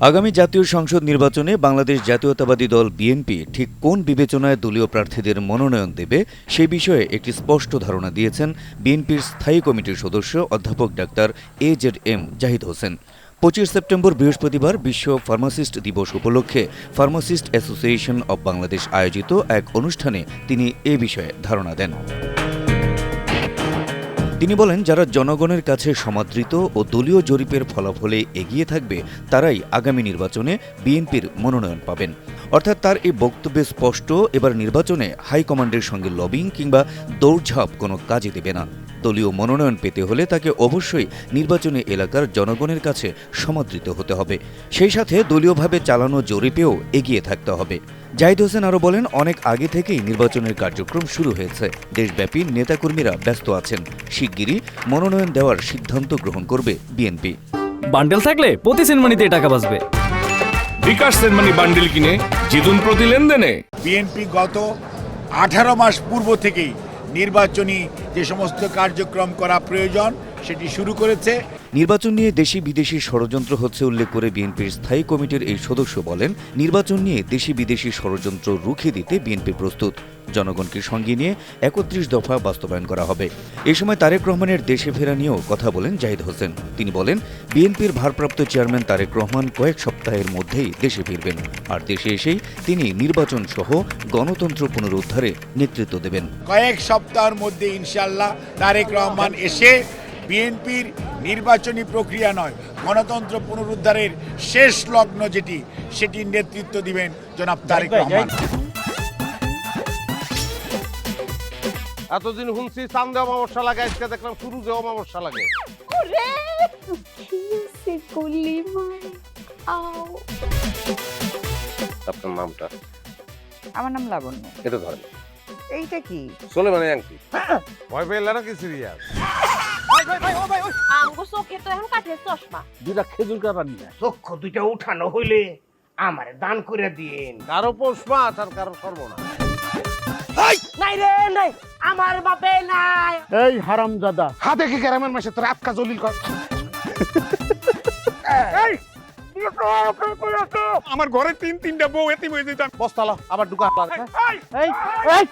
আগামী জাতীয় সংসদ নির্বাচনে বাংলাদেশ জাতীয়তাবাদী দল বিএনপি ঠিক কোন বিবেচনায় দলীয় প্রার্থীদের মনোনয়ন দেবে সে বিষয়ে একটি স্পষ্ট ধারণা দিয়েছেন বিএনপির স্থায়ী কমিটির সদস্য অধ্যাপক doctor A Z M Zahid Hossain. পঁচিশ সেপ্টেম্বর বৃহস্পতিবার বিশ্ব ফার্মাসিস্ট দিবস উপলক্ষে ফার্মাসিস্ট অ্যাসোসিয়েশন অব বাংলাদেশ আয়োজিত এক অনুষ্ঠানে তিনি এ বিষয়ে ধারণা দেন। তিনি বলেন, যারা জনগণের কাছে সমাদৃত ও দলীয় জরিপের ফলাফলে এগিয়ে থাকবে, তারাই আগামী নির্বাচনে বিএনপির মনোনয়ন পাবেন। অর্থাৎ তার এই বক্তব্যে স্পষ্ট, এবার নির্বাচনে হাইকমান্ডের সঙ্গে লবিং কিংবা দৌড়ঝাঁপ কোনো কাজে দেবে না। দলীয় মনোনয়ন পেতে হলে তাকে অবশ্যই নির্বাচনী এলাকার জনগণের কাছে সমাদৃত হতে হবে। সেই সাথে দলীয়ভাবে চালানো জরিপেও এগিয়ে থাকতে হবে। জাহিদ হোসেন আরও বলেন অনেক আগে থেকেই নির্বাচনের কার্যক্রম শুরু হয়েছে। দেশব্যাপী নেতাকর্মীরা ব্যস্ত আছেন। শিগগিরই মনোনয়ন দেওয়ার সিদ্ধান্ত গ্রহণ করবে বিএনপি। বান্ডেল থাকলে প্রতি সেনমানিতে টাকা বাঁচবে। বিকাশ সেনমানি বান্ডিল কিনে জিতুন প্রতি লেনদেনে। বিএনপি গত আঠারো মাস পূর্ব থেকেই নির্বাচনী যে সমস্ত কার্যক্রম করা প্রয়োজন সেটি শুরু করেছে। নির্বাচন নিয়ে দেশি বিদেশি ষড়যন্ত্র হচ্ছে উল্লেখ করে বিএনপির স্থায়ী কমিটির এই সদস্য বলেন, নির্বাচন নিয়ে দেশি বিদেশি ষড়যন্ত্র রুখে দিতে বিএনপি প্রস্তুত। জনগণকে সঙ্গে নিয়ে একত্রিশ দফা বাস্তবায়ন করা হবে। এ সময় তারেক রহমানের দেশে ফেরা নিয়েও কথা বলেন জাহিদ হোসেন। তিনি বলেন, বিএনপির ভারপ্রাপ্ত চেয়ারম্যান তারেক রহমান কয়েক সপ্তাহের মধ্যেই দেশে ফিরবেন। আর দেশে এসেই তিনি নির্বাচন সহ গণতন্ত্র পুনরুদ্ধারে নেতৃত্ব দেবেন। কয়েক সপ্তাহের মধ্যে ইনশাল্লাহ তারেক রহমান এসে বিএনপির নির্বাচনী প্রক্রিয়া নয় গণতন্ত্র পুনরুদ্ধারের শেষ লগ্ন যেটি সেটির নেতৃত্ব দিবেন জনাব তারেক রহমান। এতদিন শুনছি চান্দে অমাবস্যা লাগে আজকে দেখলাম শুরু যে অমাবস্যা লাগে। আপনার নামটা? আমার নাম লাবণ্য। এটা ধরেন। এইটা কি? চলে মানে আংটি ভয় পেলে নাকি সিরিয়াস? তো এখন চশমা। দুইটা খেজুর কাটা নিয়ে চক্ষু দুইটা উঠানো হইলে আমারে দান করে দিন কারও পৌষ মাস আর কারও সর্বনা নাই রে নাই। আমার বাপে নাই। এই হারামজাদা। হাতে কি গ্রামের মাসে তোর আটকা জলিল কর। আমার ঘরে তিন তিনটা বউ এতিম হয়ে যেতাম। বস্তালা আবার ঢুকা। এই। এই।